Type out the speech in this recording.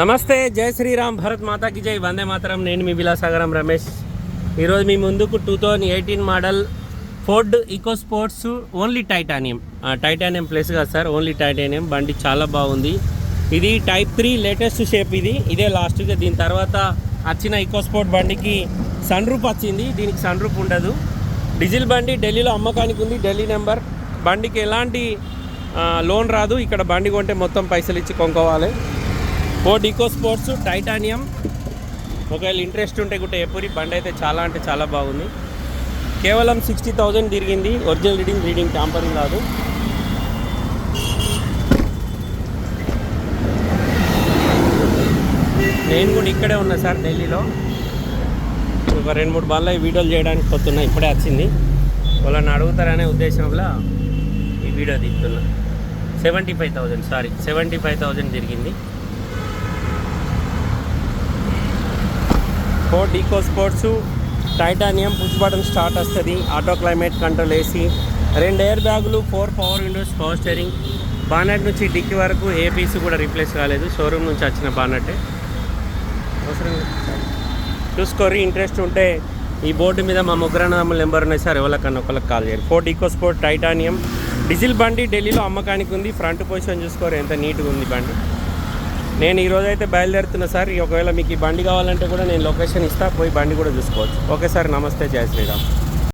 నమస్తే జై శ్రీరామ్ భరత్ మాతాకి జై. వందే మాతరం నేను మీ విలాసాగరం రమేష్. ఈరోజు మీ ముందుకు two thousand eighteen model Ford Eco Sports only titanium. Titanium plus కాదు సార్ ఓన్లీ టైటానియం. బండి చాలా బాగుంది. ఇది టైప్ త్రీ లేటెస్ట్ షేప్ ఇది. ఇదే లాస్ట్గా దీని తర్వాత వచ్చిన ఈకో స్పోర్ట్ బండికి సన్ రూప్ వచ్చింది. దీనికి సన్ రూప్ ఉండదు. డీజిల్ బండి ఢిల్లీలో అమ్మకానికి ఉంది. ఢిల్లీ నెంబర్. బండికి ఎలాంటి లోన్ రాదు. ఇక్కడ బండి కొంటే మొత్తం పైసలు ఇచ్చి కొనుక్కోవాలి. Ford Eco Sports titanium. ఒకవేళ ఇంట్రెస్ట్ ఉంటే కూడా ఎప్పుడు బండి అయితే చాలా అంటే చాలా బాగుంది. కేవలం సిక్స్టీ థౌజండ్ తిరిగింది. ఒరిజినల్ రీడింగ్ రీడింగ్ ట్యాంపరింగ్ కాదు. నేను కూడా ఇక్కడే ఉన్నా సార్ ఢిల్లీలో. ఒక రెండు మూడు బాల్లో వీడియోలు చేయడానికి వస్తున్నా ఇప్పుడే వచ్చింది. వాళ్ళని అడుగుతారనే ఉద్దేశంలో ఈ వీడియో తీస్తున్నా. Seventy five thousand sorry seventy five thousand తిరిగింది. Ford Eco Sports titanium push button start వస్తుంది. ఆటో క్లైమేట్ కంట్రోల్ ఏసీ రెండు ఎయిర్ బ్యాగులు four power windows power steering. Bonnet నుంచి డిక్కి వరకు ఏ పీస్ కూడా రీప్లేస్ కాలేదు. షోరూమ్ నుంచి వచ్చిన బానెట్టే అవసరం చూసుకోరి ఇంట్రెస్ట్ ఉంటే ఈ బోర్డు మీద మా ముగ్గురన్నదమ్ముల నెంబర్ ఉన్నాయి సార్. ఎవరికన్నా ఒకళ్ళకి కాల్ చేయండి. Ford Eco Sport titanium. Diesel బండి ఢిల్లీలో అమ్మకానికి ఉంది. ఫ్రంట్ పొజిషన్ చూసుకోరు ఎంత నీట్గా ఉంది బండి. నేను ఈరోజు అయితే బయలుదేరుతున్నా సార్ ఒకవేళ మీకు ఈ బండి కావాలంటే కూడా నేను లొకేషన్ ఇస్తా పోయి బండి కూడా చూసుకోవచ్చు. ఓకే సార్ నమస్తే జయ శ్రీరామ్.